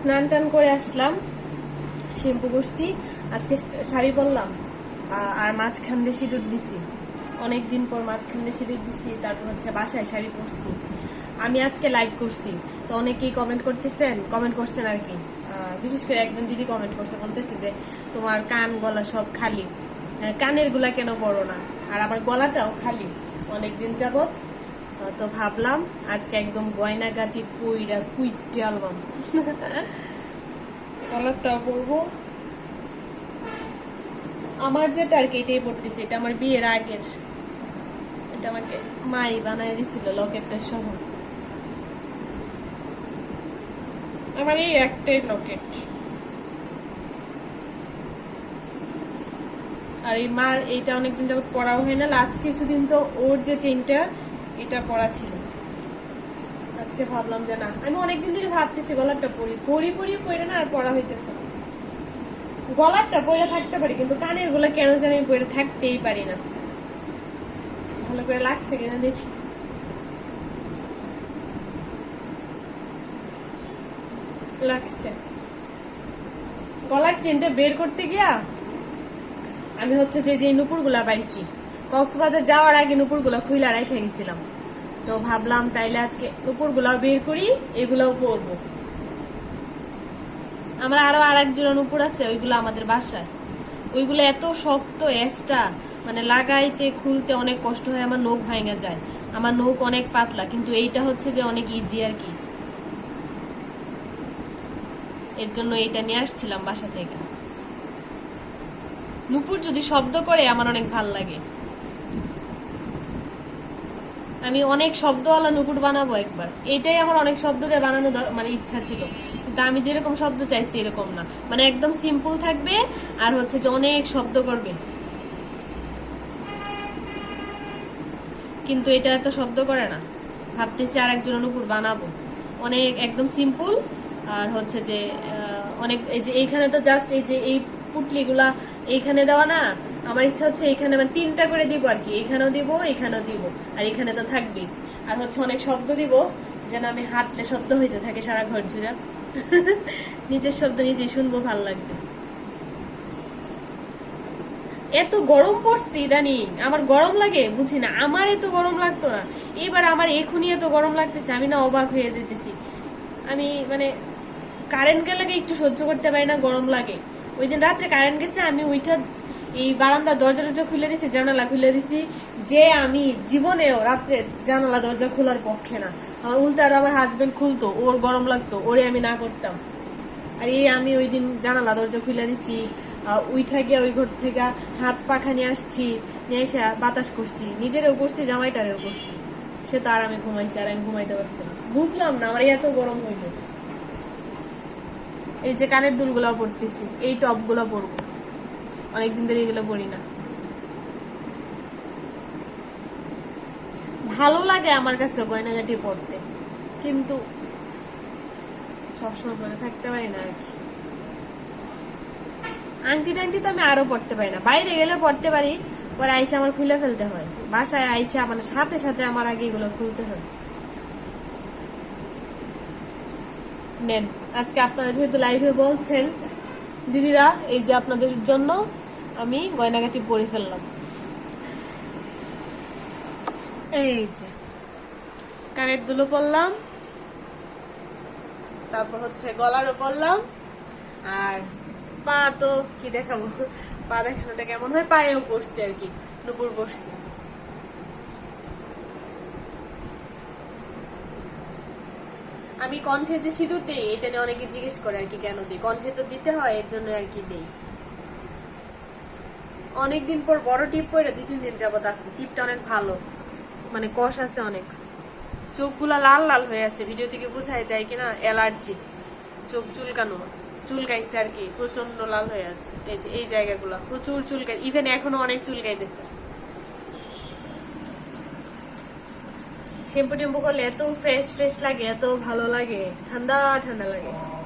স্নান টান করে আসলাম শ্যাম্পু করছি আজকে শাড়ি পরলাম আর মাঝখান দিয়ে সিঁদুর দিছি। অনেকদিন পর মাঝখান দিয়ে সিঁদুর দিছি তারপর হচ্ছে বাসায় শাড়ি পরছি। আমি আজকে লাইভ করছি তো অনেকেই কমেন্ট করতেছেন কমেন্ট করছেন আর কি। বিশেষ করে একজন দিদি কমেন্ট করছে বলতেছে যে তোমার কান গলা সব খালি। আহ, কানেরগুলা কেন বড় না? আর আমার গলাটাও খালি। অনেকদিন যাবত তো ভাবলাম আজকে একদম গয়নাগাটি পুইরা কুইটে আলবাম কলারটাও পরবো। আমার যেটা আর কি এটাই পড়তেছে এটা আমার বিয়ের আগের। এটা আমাকে মাই বানায় দিছিল লকেটটা সহ। আমার এই একটাই লকেট। আর এই মার, এইটা অনেকদিন যাবত পড়াও হয় না, লাস্ট কিছুদিন তো ওর যে চেনটা এটা পড়া ছিল। আজকে ভাবলাম যে না, আমি অনেকদিন ধরে ভাবতেছি গলারটা পরি পরি পরি, পরে না আর পড়া হইতেছে না। গলারটা পরে থাকতে পারি, কিন্তু কানেরগুলা কেন জানি পরে থাকতেই পারি না। ভালো করে লাগছে কিনা দেখি। লাগছে। গলার চেনটা বের করতে গিয়া আমি হচ্ছে যে যে নুপুরগুলা পাইছি কক্সবাজার যাওয়ার আগে নুপুরগুলা খুইলা রেখে গেছিলাম তো ভাবলাম তাইলে আজকে নুপুর গুলাও বের করি, এগুলাও পরবো। আমরা আরও আর এক জোড়া নুপুর আছে, ওইগুলো আমাদের বাসায়। ওইগুলো এত শক্ত এসটা মানে লাগাইতে, খুলতে অনেক কষ্ট হয়, আমার নখ ভাঙা যায়। আমার নখ অনেক পাতলা, কিন্তু এইটা হচ্ছে যে অনেক ইজি আর কি। এর জন্য এইটা নিয়ে আসছিলাম বাসা থেকে। নুপুর যদি শব্দ করে, আমার অনেক ভালো লাগে। আমি অনেক শব্দওয়ালা নুপুর বানাবো একবার। এটাই আমার অনেক শব্দ দিয়ে বানানো মানে ইচ্ছা ছিল। কিন্তু আমি যেরকম শব্দ চাইছি এরকম না। মানে একদম সিম্পল থাকবে আর হচ্ছে যে অনেক শব্দ করবে। কিন্তু এটা এত শব্দ করে না। ভাবতেছি আর একজন নুপুর বানাবো। অনেক একদম সিম্পল আর হচ্ছে যে অনেক এই যে এইখানে তো জাস্ট এই যে এই পুটলিগুলা এইখানে দেওয়া না আমার ইচ্ছা হচ্ছে এখানে মানে তিনটা করে দিব আর কি। এখানেও দিব এখানেও দিব, আর এখানে তো থাকবেই। আর হচ্ছে অনেক শব্দ দিব, যেন আমি হাঁটলে শব্দ হইতে থাকে সারা ঘর জুড়ে। নিজের শব্দ নিজেই শুনব, ভালো লাগবে। এত গরম পড়ছে ইদানিং। আমার গরম লাগে? বুঝি না। আমার এত গরম লাগতো না। এবার আমার এখনই এত গরম লাগতেছে, আমি না অবাক হয়ে যেতেছি। আমি মানে কারেন্ট গেলে একটু সহ্য করতে পারি না, গরম লাগে। ওই দিন রাত্রে কারেন্ট গেছে, আমি ওইটা এই বারান্দা দরজা টরজা খুলে দিছি, জানালা খুলে দিছি, যে আমি জীবনেও রাত্রে জানালা দরজা খোলার পক্ষে না। আমার উল্টা আর আমার হাজবেন্ড খুলতো, ওর গরম লাগতো, ওরে আমি না করতাম। আর এই আমি ওই দিন জানালা দরজা খুলে দিছি উইঠা গিয়া ওই ঘর থেকে হাত পাখা নিয়ে আসছি, নিয়ে এসে বাতাস করছি, নিজেরও করছি, জামাইটারেও করছি। সে তো আর আমি ঘুমাইছি, আর আমি ঘুমাইতে পারছি না। বুঝলাম না, আমার এত গরম হইল। এই যে কানের দুলগুলো পরতেছি এই টপগুলো পরবো। অনেকদিন ধরে এগুলো পরি না। ভালো লাগে আমার কাছে গয়নাগাটি পড়তে কিন্তু সবসময় পরে থাকতে পারি না আর কি। আংটি টাংটি তো আমি আরও পড়তে পারি না। বাইরে গেলে পড়তে পারি, পরে আইসা আমার খুলে ফেলতে হয়। বাসায় আইসা মানে সাথে সাথে আমার আগে এগুলো খুলতে হয়। নেন, আজকে আপনারা যেহেতু লাইভে বলছেন, দিদিরা, এই যে আপনাদের জন্য আমি গয়নাগাটি পরে ফেললাম। এই যে। কানের দুলো পরলাম তারপর হচ্ছে গলারও পরলাম আর পা তো কি দেখাবো? পা দেখানোটা কেমন হয়? পায়েও পড়ছে আর কি নুপুর পড়ছে আমি কণ্ঠে যে সিঁদুর দিই এটা নিয়ে অনেকে জিজ্ঞেস করে আর কি কেন দিই? কণ্ঠে তো দিতে হয় এর জন্য আর কি দিই। অনেকদিন পর বড় টিপ পরে দুই, তিন দিন যাবত আছে। টিপটা অনেক ভালো। মানে কষ আছে অনেক। চোখগুলা লাল লাল হয়ে আছে। ভিডিও থেকে বোঝাই যায় কিনা, অ্যালার্জি। চোখ চুলকানো। চুলকাইছে আর কি। প্রচণ্ড লাল হয়ে আছে। এই যে, এই জায়গাগুলো। প্রচুর চুলকাই। ইভেন এখনও অনেক চুলকাইতেছে। শ্যাম্পু টেম্পু করলে এত ফ্রেশ ফ্রেশ লাগে, এত ভালো লাগে। ঠান্ডা ঠান্ডা লাগে।